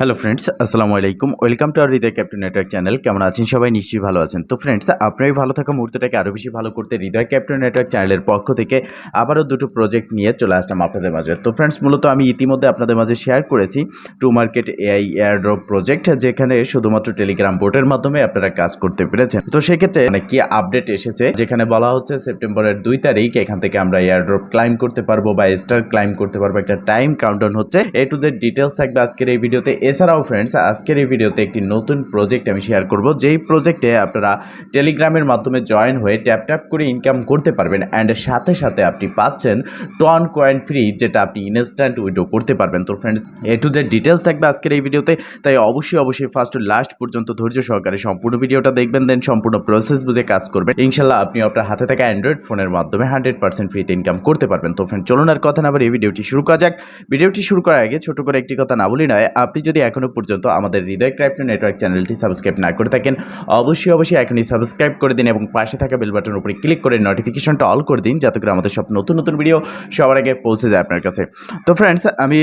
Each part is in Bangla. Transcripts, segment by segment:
হ্যালো ফ্রেন্ডস আসসালামু আলাইকুম welcome to our Hridoy captain network channel কেমন আছেন সবাই? নিশ্চয়ই ভালো আছেন। তো ফ্রেন্ডস আপনার ভালো থাকা মুহূর্তটাকে আরও বেশি ভালো করতে হৃদয় ক্যাপ্টেন নেটওয়ার্ক চ্যানেলের পক্ষ থেকে আবারও দুটো প্রজেক্ট নিয়ে চলে আসলাম আপনাদের মাঝে। তো ফ্রেন্ডস মূলত আমি ইতিমধ্যে আপনাদের মাঝে শেয়ার করেছি Tomarket AI airdrop project যেখানে শুধুমাত্র টেলিগ্রাম বোর্ডের মাধ্যমে আপনারা কাজ করতে পেরেছেন। তো, সেক্ষেত্রে মানে কি আপডেট এসেছে? যেখানে বলা হচ্ছে সেপ্টেম্বরের দুই তারিখ, এখান থেকে আমরা এয়ার এয়ারড্রপ ক্লাইম করতে পারব বা স্টার ক্লাইম করতে পারব। একটা টাইম কাউন্টন হচ্ছে। এ টু জেড ডিটেলস থাকবে আজকের এই ভিডিওতে এছাড়াও ফ্রেন্ডস আজকের এই ভিডিওতে একটি নতুন প্রজেক্ট আমি শেয়ার করব। যেই প্রজেক্টে আপনারা টেলিগ্রামের মাধ্যমে জয়েন হয়ে ট্যাপ ট্যাপ করে ইনকাম করতে পারবেন অ্যান্ড সাথে সাথে আপনি পাচ্ছেন টন কয়েন ফ্রি যেটা আপনি ইনস্ট্যান্ট উইডো করতে পারবেন। তো friends A to Z details থাকবে আজকের এই ভিডিওতে তাই অবশ্যই অবশ্যই ফার্স্ট লাস্ট পর্যন্ত ধৈর্য সহকারে সম্পূর্ণ ভিডিওটা দেখবেন দেন সম্পূর্ণ প্রসেস বুঝে কাজ করবেন। ইনশাল্লাহ আপনি আপনার হাতে থাকা অ্যান্ড্রয়েড ফোনের মাধ্যমে হান্ড্রেড পার্সেন্ট ফ্রিতে ইনকাম করতে পারবেন। তো ফ্রেন্ড চলুন আর কথা না বলে এই ভিডিওটি শুরু করা যাক। ভিডিওটি শুরু করার আগে ছোট করে একটি কথা না বলি নয়, আপনি যদি এখনও পর্যন্ত আমাদের হৃদয় ক্রাইপ্টো নেটওয়ার্ক চ্যানেলটি সাবস্ক্রাইব না করে থাকেন, অবশ্যই অবশ্যই এখনই সাবস্ক্রাইব করে দিন এবং পাশে থাকা বেল বাটনের উপরে ক্লিক করে নোটিফিকেশনটা অল করে দিন যাতে করে আমাদের সব নতুন নতুন ভিডিও সবার আগে পৌঁছে যায় আপনার কাছে। তো ফ্রেন্ডস আমি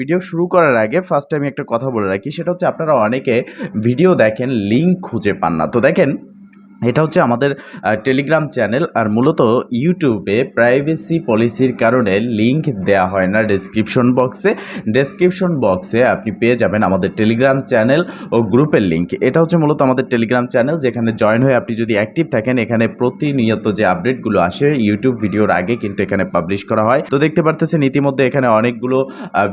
ভিডিও শুরু করার আগে ফার্স্ট আমি একটা কথা বলে রাখি, সেটা হচ্ছে আপনারা অনেকে ভিডিও দেখেন লিঙ্ক খুঁজে পান না। তো দেখেন এটা হচ্ছে আমাদের টেলিগ্রাম চ্যানেল আর মূলত ইউটিউবে প্রাইভেসি পলিসির কারণে লিংক দেওয়া হয় না ডেসক্রিপশন বক্সে ডেসক্রিপশন বক্সে আপনি পেয়ে যাবেন আমাদের টেলিগ্রাম চ্যানেল ও গ্রুপের লিঙ্ক এটা হচ্ছে মূলত আমাদের টেলিগ্রাম চ্যানেল যেখানে জয়েন হয়ে আপনি যদি অ্যাক্টিভ থাকেন, এখানে প্রতিনিয়ত যে আপডেটগুলো আসে ইউটিউব ভিডিওর আগে কিন্তু এখানে পাবলিশ করা হয়। তো দেখতে পারতেছেন ইতিমধ্যে এখানে অনেকগুলো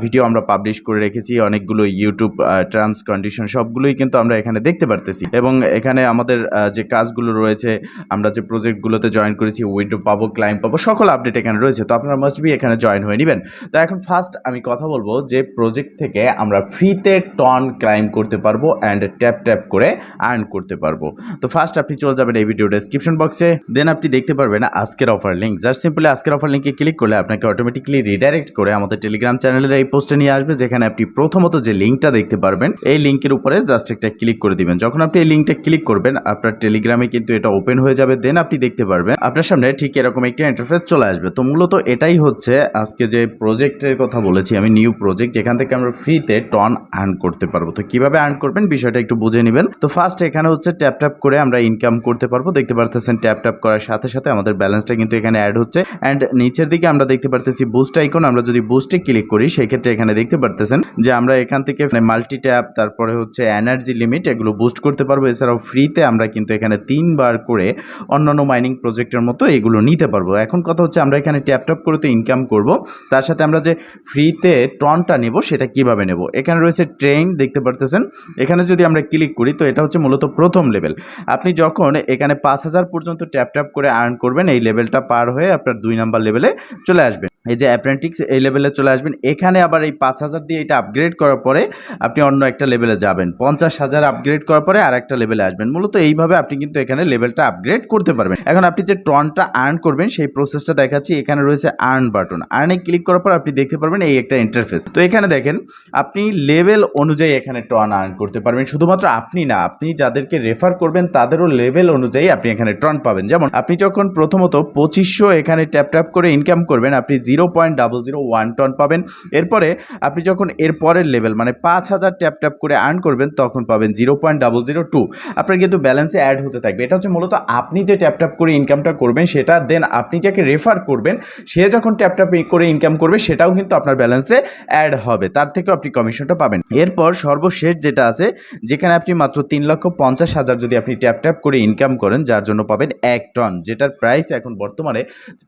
ভিডিও আমরা পাবলিশ করে রেখেছি, অনেকগুলো ইউটিউব টার্মস কন্ডিশন সবগুলোই কিন্তু আমরা এখানে দেখতে পারতেছি। এবং এখানে আমাদের যে যে কাজগুলো রয়েছে, আমরা যে প্রজেক্টগুলোতে জয়েন করেছি উইডো পাবো ক্লাইম পাবো, সকল আপডেট এখানে রয়েছে। তো আপনারা মাস্ট বি এখানে জয়েন হয়ে নেবেন। তো এখন ফার্স্ট আমি কথা বলব যে প্রজেক্ট থেকে আমরা ফ্রিতে টন ক্লাইম করতে পারব অ্যান্ড ট্যাপ ট্যাপ করে আর্ন করতে পারব। তো ফার্স্ট আপনি চলে যাবেন এই ভিডিও ডেসক্রিপশন বক্সে দেন আপনি দেখতে পারবেন আজকের অফার লিঙ্ক জাস্ট সিম্পলি আজকের অফার লিঙ্কে ক্লিক করলে আপনাকে অটোমেটিকলি রিডাইরেক্ট করে আমাদের টেলিগ্রাম চ্যানেলের এই পোস্টে নিয়ে আসবে, যেখানে আপনি প্রথমত যে লিঙ্কটা দেখতে পারবেন, এই লিঙ্কের উপরে জাস্ট একটা ক্লিক করে দিবেন। যখন আপনি এই লিঙ্কটা ক্লিক করবেন, আপনার টেলিগ্রামে কিন্তু এটা ওপেন হয়ে যাবে দেন আপনি দেখতে পারবেন। আপনার সামনে ঠিক এরকম একটি ইন্টারফেস চলে আসবে। তো মূলত এটাই হচ্ছে আজকে যে প্রজেক্টের কথা বলেছি, আমি নিউ প্রজেক্ট যেখান থেকে আমরা ফ্রিতে টন আর্ন করতে পারব। তো কীভাবে আর্ন করবেন, বিষয়টা একটু বুঝে নেবেন। তো ফার্স্ট এখানে হচ্ছে ট্যাপ ট্যাপ করে আমরা ইনকাম করতে পারব। দেখতে পারতেছেন ট্যাপ ট্যাপ করার সাথে সাথে আমাদের ব্যালেন্সটা কিন্তু এখানে অ্যাড হচ্ছে। অ্যান্ড নিচের দিকে আমরা দেখতে পারতেছি বুস্ট আইকন আমরা যদি বুস্টে ক্লিক করি সেই ক্ষেত্রে এখানে দেখতে পারতেছেন যে আমরা এখান থেকে মাল্টি ট্যাপ তারপরে হচ্ছে এনার্জি লিমিট এগুলো বুস্ট করতে পারব। এছাড়াও ফ্রিতে আমরা কিন্তু এখানে তিনবার করে অন্যান্য মাইনিং প্রজেক্টের মতো এগুলো নিতে পারব। এখন কথা হচ্ছে আমরা এখানে ট্যাপ ট্যাপ করে তো ইনকাম করব। তার সাথে আমরা যে ফ্রিতে টনটা নেব, সেটা কীভাবে নেব? এখানে রয়েছে ট্রেন দেখতে পারতেছেন? এখানে যদি আমরা ক্লিক করি, তো এটা হচ্ছে মূলত প্রথম লেভেল আপনি যখন এখানে পাঁচ হাজার পর্যন্ত ট্যাপ ট্যাপ করে আর্ন করবেন, এই লেভেলটা পার হয়ে আপনার দুই নাম্বার লেভেলে চলে আসবেন এই যে অ্যাপ্রেন্টিক্স এই লেভেলে চলে আসবেন। এখানে আবার এই পাঁচ হাজার দিয়ে এটা আপগ্রেড করার পরে আপনি অন্য একটা লেভেলে যাবেন। পঞ্চাশ হাজার আপগ্রেড করার পরে আর একটা লেভেলে আসবেন। মূলত এইভাবে আপনি কিন্তু এখানে লেভেলটা আপগ্রেড করতে পারবেন। এখন আপনি যে টনটা আর্ন করবেন, সেই প্রসেসটা দেখাচ্ছি। এখানে রয়েছে আর্ন বাটন আর্নে ক্লিক করার পর আপনি দেখতে পারবেন এই একটা ইন্টারফেস তো এখানে দেখেন, আপনি লেভেল অনুযায়ী এখানে টন আর্ন করতে পারবেন। শুধুমাত্র আপনি না, আপনি যাদেরকে রেফার করবেন, তাদেরও লেভেল অনুযায়ী আপনি এখানে টন পাবেন। যেমন আপনি যখন প্রথমত পঁচিশশো এখানে ট্যাপ ট্যাপ করে ইনকাম করবেন, আপনি zero point double zero one TON পাবেন। এরপরে আপনি যখন এর পরের লেভেল মানে পাঁচ হাজার ট্যাপ ট্যাপ করে আর্ন করবেন, তখন পাবেন zero point double zero two. আপনার কিন্তু ব্যালেন্সে অ্যাড হতে থাকবে। এটা হচ্ছে মূলত আপনি যে ট্যাপ ট্যাপ করে ইনকামটা করবেন, সেটা দেন আপনি যাকে রেফার করবেন, সে যখন ট্যাপ ট্যাপ করে ইনকাম করবে, সেটাও কিন্তু আপনার ব্যালেন্সে অ্যাড হবে। তার থেকেও আপনি কমিশনটা পাবেন। এরপর সর্বশেষ যেটা আছে, যেখানে আপনি মাত্র তিন লক্ষ পঞ্চাশ হাজার যদি আপনি ট্যাপ ট্যাপ করে ইনকাম করেন, যার জন্য পাবেন এক টন, যেটার প্রাইস এখন বর্তমানে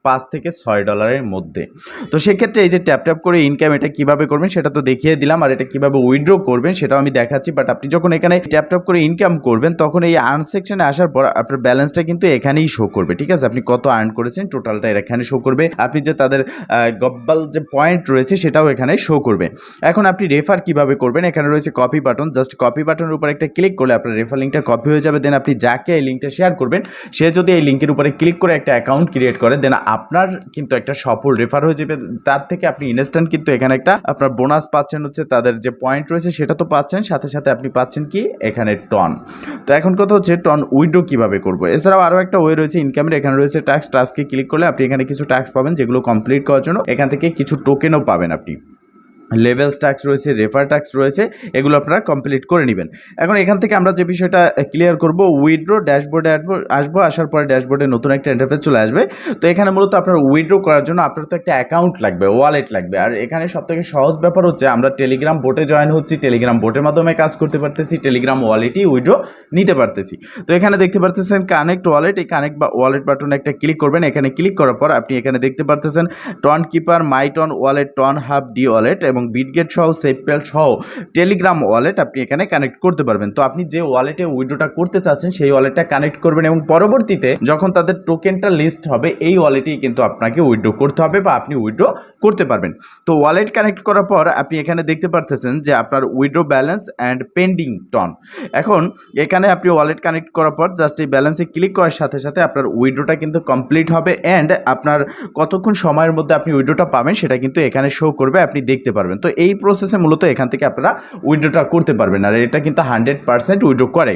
পাঁচ থেকে ছয় ডলারের মধ্যে। তো সেক্ষেত্রে এই যে ট্যাপ ট্যাপ করে ইনকাম এটা কীভাবে করবেন সেটা তো দেখিয়ে দিলাম আর এটা কীভাবে উইথড্র করবেন সেটাও আমি দেখাচ্ছি। বাট আপনি যখন এখানে ট্যাপ ট্যাপ করে ইনকাম করবেন, তখন এই আর্ন সেকশনে আসার পর আপনার ব্যালেন্সটা কিন্তু এখানেই শো করবে, ঠিক আছে? আপনি কত আর্ন করেছেন টোটালটা এখানে শো করবে। আপনি যে তাদের গব্বাল যে পয়েন্ট রয়েছে সেটাও এখানে শো করবে। এখন আপনি রেফার কীভাবে করবেন? এখানে রয়েছে কপি বাটন জাস্ট কপি বাটনের উপর একটা ক্লিক করলে আপনার রেফার লিঙ্কটা কপি হয়ে যাবে। দেন আপনি যাকে এই লিঙ্কটা শেয়ার করবেন, সে যদি এই লিঙ্কের উপরে ক্লিক করে একটা অ্যাকাউন্ট ক্রিয়েট করে দেন আপনার কিন্তু একটা সফল রেফার হয়ে যাবে তার থেকে আপনি ইনস্ট্যান্ট কিন্তু এখানে একটা আপনার বোনাস পাচ্ছেন হচ্ছে তাদের যে পয়েন্ট রয়েছে সেটা তো পাচ্ছেন, সাথে সাথে আপনি পাচ্ছেন কি? এখানে টন তো এখন কথা হচ্ছে টন উইড্রো কীভাবে করব? এছাড়াও আরও একটা ওয়ে রয়েছে ইনকামের এখানে রয়েছে ট্যাক্স টাস্কে ক্লিক করলে আপনি এখানে কিছু ট্যাক্স পাবেন যেগুলো কমপ্লিট করার জন্য। এখান থেকে কিছু টোকেনও পাবেন আপনি। লেভেলস ট্যাক্স রয়েছে, রেফার ট্যাক্স রয়েছে, এগুলো আপনারা কমপ্লিট করে নেবেন। এখন এখান থেকে আমরা যে বিষয়টা ক্লিয়ার করব উইড্রো ড্যাশবোর্ডে আসব, আসার পরে ড্যাশবোর্ডে নতুন একটা ইন্টারফেস চলে আসবে। তো এখানে মূলত আপনার উইড্রো করার জন্য আপনার তো একটা অ্যাকাউন্ট লাগবে ওয়ালেট লাগবে। আর এখানে সবথেকে সহজ ব্যাপার হচ্ছে, আমরা টেলিগ্রাম বোটে জয়েন হচ্ছি টেলিগ্রাম বোটের মাধ্যমে কাজ করতে পারতেছি টেলিগ্রাম ওয়ালেটই উইড্রো নিতে পারতেছি। তো এখানে দেখতে পারতেছেন কানেক্ট ওয়ালেট এই কানেক্ট বা ওয়ালেট বাটনে একটা ক্লিক করবেন। এখানে ক্লিক করার পর আপনি এখানে দেখতে পারতেছেন Tonkeeper my TON wallet Tonhub D wallet এবং বিটগেট সহ সেফপেল সহ টেলিগ্রাম ওয়ালেট আপনি এখানে কানেক্ট করতে পারবেন। তো আপনি যে ওয়ালেটে উইড্রোটা করতে চাচ্ছেন, সেই ওয়ালেটটা কানেক্ট করবেন এবং পরবর্তীতে যখন তাদের টোকেনটা লিস্ট হবে, এই ওয়ালেটেই কিন্তু আপনাকে উইড্রো করতে হবে বা আপনি উইড্রো করতে পারবেন। তো ওয়ালেট কানেক্ট করার পর আপনি এখানে দেখতে পারতেছেন যে আপনার withdraw balance and pending TON এখন এখানে আপনি ওয়ালেট কানেক্ট করার পর জাস্ট এই ব্যালেন্সে ক্লিক করার সাথে সাথে আপনার উইড্রোটা কিন্তু কমপ্লিট হবে অ্যান্ড আপনার কতক্ষণ সময়ের মধ্যে আপনি উইড্রোটা পাবেন সেটা কিন্তু এখানে শো করবে, আপনি দেখতে পারবেন। তো এই প্রসেসে মূলত এখান থেকে আপনারা উইড্রোটা করতে পারবেন আর এটা কিন্তু হান্ড্রেড পার্সেন্ট উইড্রো করে।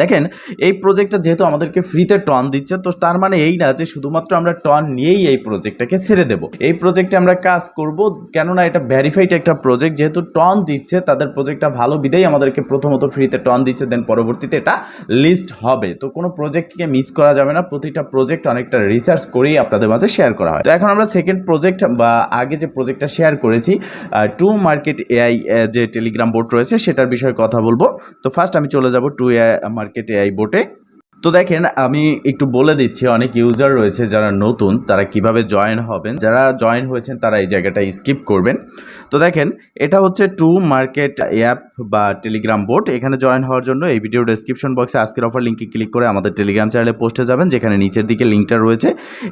দেখেন, এই প্রজেক্টটা যেহেতু আমাদেরকে ফ্রিতে টন দিচ্ছে, তো তার মানে এই না যে শুধুমাত্র আমরা টন নিয়েই এই প্রজেক্টটাকে ছেড়ে দেব। এই প্রজেক্টে আমরা কাজ করব, কেননা এটা ভ্যারিফাইড একটা প্রজেক্ট যেহেতু টন দিচ্ছে, তাদের প্রজেক্টটা ভালো বিদেই আমাদেরকে প্রথমত ফ্রিতে টন দিচ্ছে দেন পরবর্তীতে এটা লিস্ট হবে। তো কোনো প্রজেক্টকে মিস করা যাবে না, প্রতিটা প্রজেক্ট অনেকটা রিসার্চ করেই আপনাদের মাঝে শেয়ার করা হয়। তো এখন আমরা সেকেন্ড প্রজেক্ট বা আগে যে প্রজেক্টটা শেয়ার করেছি টু মার্কেট এআই যে টেলিগ্রাম বোর্ড রয়েছে, সেটার বিষয়ে কথা বলব। তো ফার্স্ট আমি চলে যাব টু মার্কেট এই বোটে তো দেখেন, আমি একটু বলে দিচ্ছি, অনেক ইউজার রয়েছে যারা নতুন, তারা কীভাবে জয়েন হবেন, যারা জয়েন হয়েছেন তারা এই জায়গাটা স্কিপ করবেন। তো দেখেন, এটা হচ্ছে টু মার্কেট অ্যাপ বা টেলিগ্রাম বোর্ড এখানে জয়েন হওয়ার জন্য এই ভিডিও ডেসক্রিপশন বক্সে আজকের অফার লিঙ্কে ক্লিক করে আমাদের টেলিগ্রাম চ্যানেলে পোস্টে যাবেন, যেখানে নিচের দিকে লিঙ্কটা রয়েছে।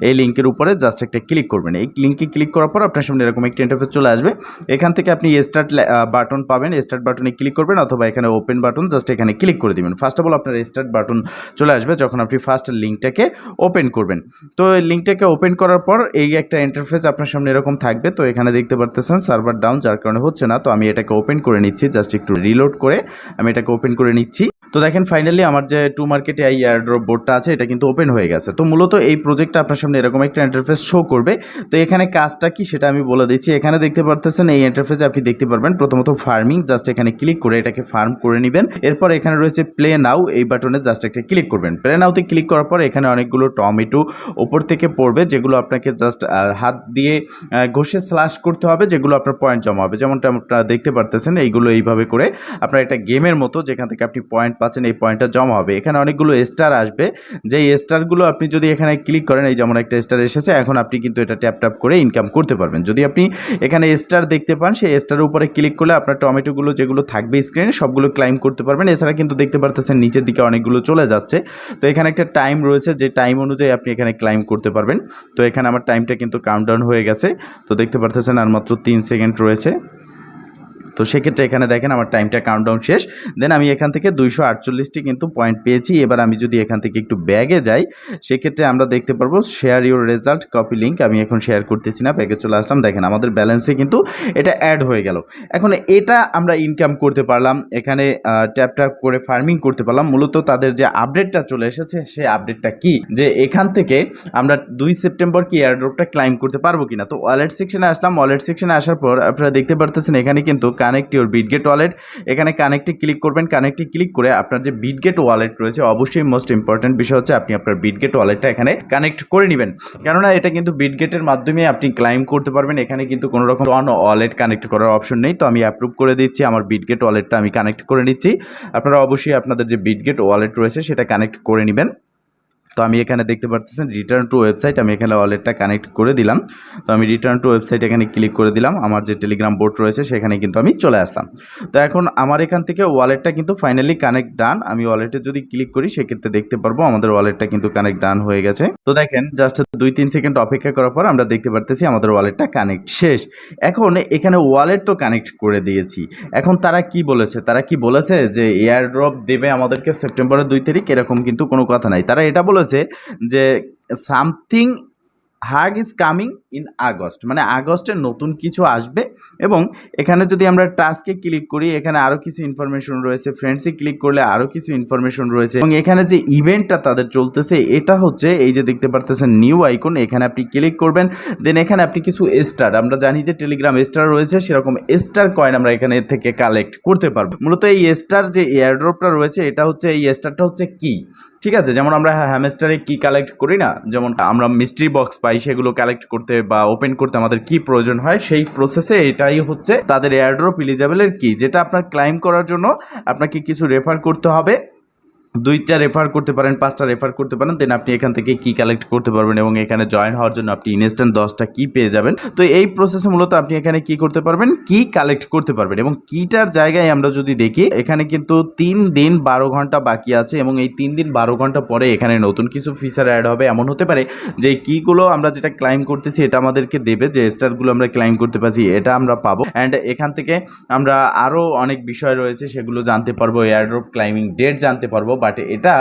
এই লিঙ্কের উপরে জাস্ট একটা ক্লিক করবেন। এই লিঙ্কে ক্লিক করার পর আপনার সামনে এরকম একটা ইন্টারফেস চলে আসবে। এখান থেকে আপনি স্টার্ট বাটন পাবেন স্টার্ট বাটনে ক্লিক করবেন, অথবা এখানে ওপেন বাটন জাস্ট এখানে ক্লিক করে দিবেন। ফার্স্ট অফ অল আপনার স্টার্ট বাটন চলে আসবে যখন আপনি ফার্স্ট লিঙ্কটাকে ওপেন করবেন। তো লিঙ্কটাকে ওপেন করার পর এই একটা ইন্টারফেস আপনার সামনে এরকম থাকবে। তো এখানে দেখতে পারতেছেন সার্ভার ডাউন যার কারণে হচ্ছে না। তো আমি এটাকে ওপেন করে নিচ্ছি জাস্ট একটু রিলোড করে আমি এটাকে ওপেন করে নিচ্ছি। তো দেখেন ফাইনালি আমার যে টু মার্কেটে এই এয়ারড্রপ বোর্ডটা আছে, এটা কিন্তু ওপেন হয়ে গেছে। তো মূলত এই প্রজেক্টটা আপনার সামনে এরকম একটা ইন্টারফেস শো করবে। তো এখানে কাজটা কি সেটা আমি বলে দিচ্ছি। এখানে দেখতে পারতেছেন, এই ইন্টারফেসে আপনি দেখতে পারবেন, প্রথমত ফার্মিং জাস্ট এখানে ক্লিক করে এটাকে ফার্ম করে নেবেন। এরপর এখানে রয়েছে প্লে নাও এই বাটনে জাস্ট একটা ক্লিক করবেন। প্লে নাওতে ক্লিক করার পর এখানে অনেকগুলো টমেটো ওপর থেকে পড়বে, যেগুলো আপনাকে জাস্ট হাত দিয়ে ঘষে স্ল্যাশ করতে হবে, যেগুলো আপনার পয়েন্ট জমা হবে। যেমনটা আপনারা দেখতে পারতেছেন, এইগুলো এইভাবে করে আপনার একটা গেমের মতো, যেখান থেকে আপনি পয়েন্ট পাচ্ছেন, এই পয়েন্টটা জমা হবে। এখানে অনেকগুলো স্টার আসবে। যেই স্টারগুলো আপনি যদি এখানে ক্লিক করেন, এই যেমন একটা স্টার এসেছে, এখন আপনি কিন্তু এটা ট্যাপ ট্যাপ করে ইনকাম করতে পারবেন। যদি আপনি এখানে স্টার দেখতে পান, সেই স্টারের উপরে ক্লিক করলে আপনার টমেটোগুলো যেগুলো থাকবে স্ক্রিনে সবগুলো ক্লাইম করতে পারবেন। এছাড়া কিন্তু দেখতে পারতেছেন, নিচের দিকে অনেকগুলো চলে যাচ্ছে। তো এখানে একটা টাইম রয়েছে, যে টাইম অনুযায়ী আপনি এখানে ক্লাইম করতে পারবেন। তো এখানে আমার টাইমটা কিন্তু কাউন্টডাউন হয়ে গেছে। তো দেখতে পারতেছেন, আর মাত্র তিন সেকেন্ড রয়েছে। তো সেক্ষেত্রে এখানে দেখেন আমার টাইমটা কাউন্টডাউন শেষ। দেন আমি এখান থেকে দুইশো আটচল্লিশটি কিন্তু পয়েন্ট পেয়েছি। এবার আমি যদি এখান থেকে একটু ব্যাগে যাই, সেক্ষেত্রে আমরা দেখতে পারব share your result copy link আমি এখন শেয়ার করতেছি না ব্যাগে চলে আসলাম। দেখেন আমাদের ব্যালেন্সে কিন্তু এটা অ্যাড হয়ে গেল। এখন এটা আমরা ইনকাম করতে পারলাম। এখানে ট্যাপ ট্যাপ করে ফার্মিং করতে পারলাম। মূলত তাদের যে আপডেটটা চলে এসেছে, সেই আপডেটটা কি? যে এখান থেকে আমরা দুই সেপ্টেম্বর কি এয়ারড্রপটা ক্লাইম করতে পারব কিনা? তো ওয়ালেট সেকশনে আসলাম। ওয়ালেট সেকশনে আসার পর আপনারা দেখতে পারতেছেন এখানে কিন্তু কানেক্ট ইউর বিটগেট ওয়ালেট এখানে কানেক্টে ক্লিক করবেন। কানেক্টে ক্লিক করে আপনার যে বিটগেট ওয়ালেট রয়েছে, অবশ্যই মোস্ট ইম্পর্ট্যান্ট বিষয় হচ্ছে আপনি আপনার বিটগেট ওয়ালেটটা এখানে কানেক্ট করে নেবেন। কেননা এটা কিন্তু বিটগেটের মাধ্যমে আপনি ক্লাইম করতে পারবেন। এখানে কিন্তু কোনো রকম অন ওয়ালেট কানেক্ট করার অপশন নেই। তো আমি অ্যাপ্রুভ করে দিচ্ছি, আমার বিটগেট ওয়ালেটটা আমি কানেক্ট করে নিচ্ছি। আপনারা অবশ্যই আপনাদের যে বিটগেট ওয়ালেট রয়েছে, সেটা কানেক্ট করে নেবেন। তো আমি এখানে দেখতে পারতেছেন রিটার্ন টু ওয়েবসাইট আমি এখানে ওয়ালেটটা কানেক্ট করে দিলাম। তো আমি রিটার্ন টু ওয়েবসাইট এখানে ক্লিক করে দিলাম, আমার যে টেলিগ্রাম বোর্ড রয়েছে সেখানে কিন্তু আমি চলে আসলাম। তো এখন আমার এখান থেকে ওয়ালেটটা কিন্তু ফাইনালি কানেক্ট ডান আমি ওয়ালেটে যদি ক্লিক করি সেক্ষেত্রে দেখতে পারব আমাদের ওয়ালেটটা কিন্তু কানেক্ট ডান হয়ে গেছে। তো দেখেন জাস্ট দুই তিন সেকেন্ড অপেক্ষা করার পর আমরা দেখতে পারতেছি আমাদের ওয়ালেটটা কানেক্ট শেষ। এখন এখানে ওয়ালেট তো কানেক্ট করে দিয়েছি। এখন তারা কি বলেছে? তারা কি বলেছে যে এয়ার ড্রপ দেবে আমাদেরকে সেপ্টেম্বরের দুই তারিখ? এরকম কিন্তু কোনো কথা নাই। তারা এটা বলেছে যে something huge is coming in August. মানে আগস্টে নতুন কিছু আসবে এবং এখানে যদি আমরা টাস্কে ক্লিক করি, এখানে আরও কিছু ইনফরমেশন রয়েছে। ফ্রেন্ডসে ক্লিক করলে আরও কিছু ইনফরমেশন রয়েছে। এবং এখানে যে ইভেন্টটা তাদের চলতেছে, এটা হচ্ছে এই যে দেখতে পারতেছেন নিউ আইকন এখানে আপনি ক্লিক করবেন। দেন এখানে আপনি কিছু স্টার আমরা জানি যে টেলিগ্রাম স্টার রয়েছে, সেরকম স্টার কয়েন আমরা এখানে থেকে কালেক্ট করতে পারব। মূলত এই স্টার যে এয়ারড্রপটা রয়েছে, এটা হচ্ছে, এই স্টারটা হচ্ছে কি? ঠিক আছে, যেমন আমরা হ্যামেস্টারে কি কালেক্ট করি না, যেমন আমরা মিস্ট্রি বক্স পাই, সেগুলো কালেক্ট করতে বা ওপেন করতে আমাদের কি প্রয়োজন হয়, সেই প্রসেসে এটাই হচ্ছে তাদের এয়ারড্রপ ইলিজেবলের কি, যেটা আপনার ক্লাইম করার জন্য আপনাকে কিছু রেফার করতে হবে। দুইটা রেফার করতে পারেন, পাঁচটা রেফার করতে পারেন দেন আপনি এখান থেকে কি কালেক্ট করতে পারবেন এবং এখানে জয়েন হওয়ার জন্য আপনি ইনস্ট্যান্ট দশটা কি পেয়ে যাবেন। তো এই প্রসেসে মূলত আপনি এখানে কি করতে পারবেন? কি কালেক্ট করতে পারবেন এবং কিটার জায়গায় আমরা যদি দেখি, এখানে কিন্তু তিন দিন বারো ঘণ্টা বাকি আছে এবং এই তিন দিন বারো ঘণ্টা পরে এখানে নতুন কিছু ফিচার অ্যাড হবে। এমন হতে পারে যে কিগুলো আমরা যেটা ক্লাইম করতেছি, এটা আমাদেরকে দেবে, যে স্টারগুলো আমরা ক্লাইম করতে পারছি, এটা আমরা পাবো। অ্যান্ড এখান থেকে আমরা আরও অনেক বিষয় রয়েছে, সেগুলো জানতে পারব এয়ারড্রপ ক্লাইমিং ডেট জানতে পারব বাট এটা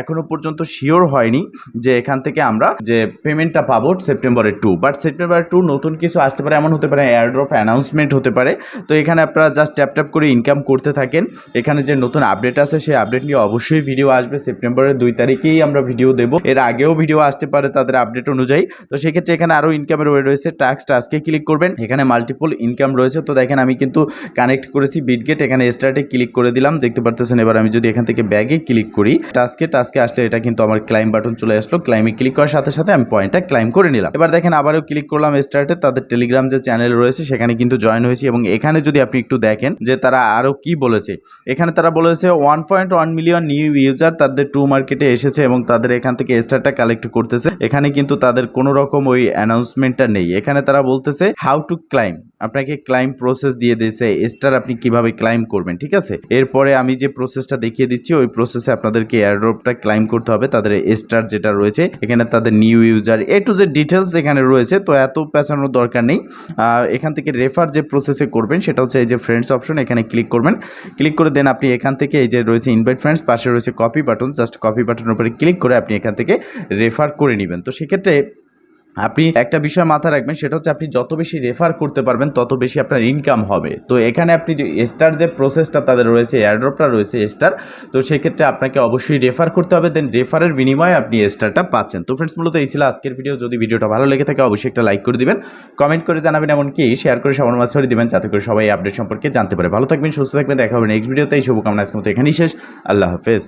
এখনও পর্যন্ত শিওর হয়নি যে এখান থেকে আমরা যে পেমেন্টটা পাবো সেপ্টেম্বরের টু বাট সেপ্টেম্বর টু নতুন কিছু আসতে পারে, এমন হতে পারে এয়ারড্রপ অ্যানাউন্সমেন্ট হতে পারে। তো এখানে আপনারা জাস্ট ট্যাপ ট্যাপ করে ইনকাম করতে থাকেন। এখানে যে নতুন আপডেট আছে, সেই আপডেট নিয়ে অবশ্যই ভিডিও আসবে। সেপ্টেম্বরের দুই তারিখেই আমরা ভিডিও দেবো। এর আগেও ভিডিও আসতে পারে তাদের আপডেট অনুযায়ী। তো সেক্ষেত্রে এখানে আরও ইনকামের ওয়ে রয়েছে। ট্যাক্স টাস্কে ক্লিক করবেন। এখানে মাল্টিপল ইনকাম রয়েছে। তো দেখেন আমি কিন্তু কানেক্ট করেছি বিটগেট এখানে স্টার্টে ক্লিক করে দিলাম। দেখতে পারতেছেন, এবার আমি যদি এখান থেকে ব্যাগে ক্লিক করি। টাস্কে টাস্কে আসলে এটা কিন্তু আমার ক্লাইম বাটন চলে আসলো। ক্লাইমে ক্লিক করার সাথে সাথে আমি পয়েন্টটা ক্লাইম করে নিলাম। এবার দেখেন আবারও ক্লিক করলাম স্টার্টে তাদের টেলিগ্রাম যে চ্যানেল রয়েছে, সেখানে কিন্তু জয়েন হয়েছি এবং এখানে যদি আপনি একটু দেখেন যে তারা আরও কি বলেছে। এখানে তারা বলেছে one point one million new user তাদের টু মার্কেটে এসেছে এবং তাদের এখান থেকে স্টারটা কালেক্ট করতেছে। এখানে কিন্তু তাদের কোনো রকম ওই অ্যানাউন্সমেন্টটা নেই। এখানে তারা বলতেছে হাউ টু ক্লাইম আপনাকে ক্লাইম প্রসেস দিয়ে দিয়েছে। স্টার আপনি কীভাবে ক্লাইম করবেন, ঠিক আছে? এরপরে আমি যে প্রসেসটা দেখিয়ে দিচ্ছি, ওই প্রসেসে আপনাদেরকে এয়ারড্রপটা ক্লাইম করতে হবে, তাদের স্টার যেটা রয়েছে, এখানে তাদের নিউ ইউজার এ টু যে ডিটেলস এখানে রয়েছে, তো এত পেঁচানোর দরকার নেই। এখান থেকে রেফার যে প্রসেসে করবেন, সেটা হচ্ছে এই যে ফ্রেন্ডস অপশন এখানে ক্লিক করবেন। ক্লিক করে দেন আপনি এখান থেকে এই যে রয়েছে ইনভাইট ফ্রেন্ডস পাশে রয়েছে কপি বাটন জাস্ট কপি বাটনের উপরে ক্লিক করে আপনি এখান থেকে রেফার করে নেবেন। তো সেক্ষেত্রে আপনি একটা বিষয় মাথায় রাখবেন, সেটা হচ্ছে আপনি যত বেশি রেফার করতে পারবেন, তত বেশি আপনার ইনকাম হবে। তো এখানে আপনি যে স্টার যে প্রসেসটা তাদের রয়েছে এয়ারড্রপটা রয়েছে স্টার তো সেক্ষেত্রে আপনাকে অবশ্যই রেফার করতে হবে দেন রেফারের বিনিময়ে আপনি স্টারটা পাচ্ছেন। তো ফ্রেন্ডস মূলত এই ছিল আজকের ভিডিও যদি ভিডিওটা ভালো লেগে থাকে, অবশ্যই একটা লাইক করে দিবেন কমেন্ট করে জানাবেন, এমনকি শেয়ার করে সবার মাঝে দিবেন, যাতে করে সবাই আপডেট সম্পর্কে জানতে পারে। ভালো থাকবেন, সুস্থ থাকবেন, দেখা হবে নেক্সট ভিডিওতে এই শুভকামনা আজকের মতো এখানেই শেষ। আল্লাহ হাফেজ।